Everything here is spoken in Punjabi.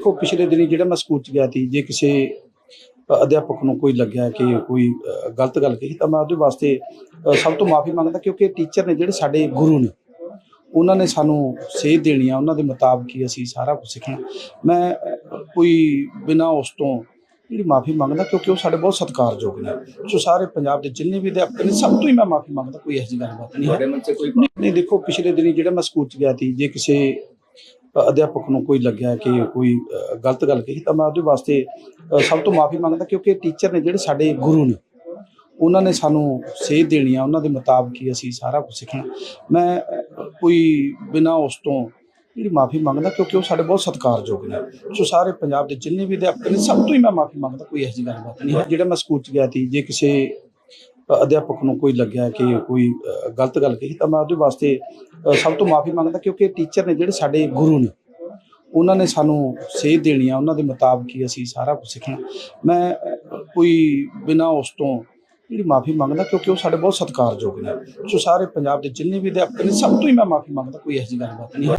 ਦੇਖੋ ਪਿਛਲੇ ਦਿਨੀ ਜਿਹੜਾ ਮੈਂ ਸਕੂਲ ਚ ਗਿਆ ਸੀ ਜੇ ਕਿਸੇ ਅਧਿਆਪਕ ਨੂੰ ਕੋਈ ਲੱਗਿਆ ਕਿ ਕੋਈ ਗਲਤ ਗੱਲ ਕਹੀ ਤਾਂ ਮੈਂ ਉਹਦੇ ਵਾਸਤੇ ਸਭ ਤੋਂ ਮਾਫੀ ਮੰਗਦਾ ਕਿਉਂਕਿ ਟੀਚਰ ਨੇ ਜਿਹੜੇ ਸਾਡੇ ਗੁਰੂ ਨੇ ਉਹਨਾਂ ਨੇ ਸਾਨੂੰ ਸੇਧ ਦੇਣੀ ਆ ਉਹਨਾਂ ਦੇ ਮੁਤਾਬਕ ਹੀ ਅਸੀਂ ਸਾਰਾ ਕੁਝ ਸਿੱਖਣਾ। ਮੈਂ ਕੋਈ ਬਿਨਾਂ ਉਸ ਤੋਂ ਜਿਹੜੀ ਮਾਫੀ ਮੰਗਦਾ ਕਿਉਂਕਿ ਉਹ ਸਾਡੇ ਬਹੁਤ ਸਤਿਕਾਰਯੋਗ ਨੇ। ਸੋ ਸਾਰੇ ਪੰਜਾਬ ਦੇ ਜਿੰਨੇ ਵੀ ਅਧਿਆਪਕ ਨੇ ਸਭ ਤੋਂ ਹੀ ਮੈਂ ਮਾਫੀ ਮੰਗਦਾ ਕੋਈ ਇਹੋ ਜਿਹੀ ਗੱਲਬਾਤ ਨਹੀਂ ਹੈ। ਨਹੀਂ ਦੇਖੋ ਪਿਛਲੇ ਦਿਨੀ ਜਿਹੜਾ ਮੈਂ ਸਕੂਲ ਚ ਗਿਆ ਸੀ ਜੇ ਕਿਸੇ ਅਧਿਆਪਕ ਨੂੰ ਕੋਈ ਲੱਗਿਆ ਕਿ ਕੋਈ ਗਲਤ ਗੱਲ ਕਹੀ, ਤਾਂ ਮੈਂ ਉਹਦੇ ਵਾਸਤੇ ਸਭ ਤੋਂ ਮਾਫੀ ਮੰਗਦਾ ਕਿਉਂਕਿ ਟੀਚਰ ਨੇ ਜਿਹੜੇ ਸਾਡੇ ਗੁਰੂ ਨੇ, ਉਹਨਾਂ ਨੇ ਸਾਨੂੰ ਸੇਧ ਦੇਣੀ ਆ, ਉਹਨਾਂ ਦੇ ਮੁਤਾਬਕ ਹੀ ਅਸੀਂ ਸਾਰਾ ਕੁਝ ਸਿੱਖਣਾ। ਮੈਂ ਕੋਈ ਬਿਨਾਂ ਉਸ ਤੋਂ ਜਿਹੜੀ ਮਾਫੀ ਮੰਗਦਾ ਕਿਉਂਕਿ ਉਹ ਸਾਡੇ ਬਹੁਤ ਸਤਿਕਾਰਯੋਗ ਨੇ। ਸੋ ਸਾਰੇ ਪੰਜਾਬ ਦੇ ਜਿੰਨੇ ਵੀ ਅਧਿਆਪਕ ਨੇ, ਸਭ ਤੋਂ ਹੀ ਮੈਂ ਮਾਫੀ ਮੰਗਦਾ ਕੋਈ ਇਹੋ ਜਿਹੀ ਗੱਲਬਾਤ ਨਹੀਂ ਹੈ। ਜਿਹੜਾ ਮੈਂ ਸਕੂਲ ਚ ਗਿਆ ਸੀ, ਜੇ ਕਿਸੇ ਅਧਿਆਪਕ ਨੂੰ ਕੋਈ ਲੱਗਿਆ ਕਿ ਕੋਈ ਗਲਤ ਗੱਲ ਕਹੀ, ਤਾਂ ਮੈਂ ਉਹਦੇ ਵਾਸਤੇ ਸਭ ਤੋਂ ਮਾਫੀ ਮੰਗਦਾ ਕਿਉਂਕਿ ਟੀਚਰ ਨੇ ਜਿਹੜੇ ਸਾਡੇ ਗੁਰੂ ਨੇ। ਉਹਨਾਂ ਨੇ ਸਾਨੂੰ ਸੇਧ ਦੇਣੀ ਆ, ਉਹਨਾਂ ਦੇ ਮੁਤਾਬਕ ਹੀ ਅਸੀਂ ਸਾਰਾ ਕੁਝ ਸਿੱਖਣਾ। ਮੈਂ ਕੋਈ ਬਿਨਾਂ ਉਸ ਤੋਂ ਜਿਹੜੀ ਮਾਫੀ ਮੰਗਦਾ ਕਿਉਂਕਿ ਉਹ ਸਾਡੇ ਬਹੁਤ ਸਤਿਕਾਰਯੋਗ ਨੇ। ਸੋ ਸਾਰੇ ਪੰਜਾਬ ਦੇ ਜਿੰਨੇ ਵੀ ਅਧਿਆਪਕ ਨੇ, ਸਭ ਤੋਂ ਹੀ ਮੈਂ ਮਾਫੀ ਮੰਗਦਾ, ਕੋਈ ਇਹੋ ਜਿਹੀ ਗੱਲਬਾਤ ਨਹੀਂ ਹੈ।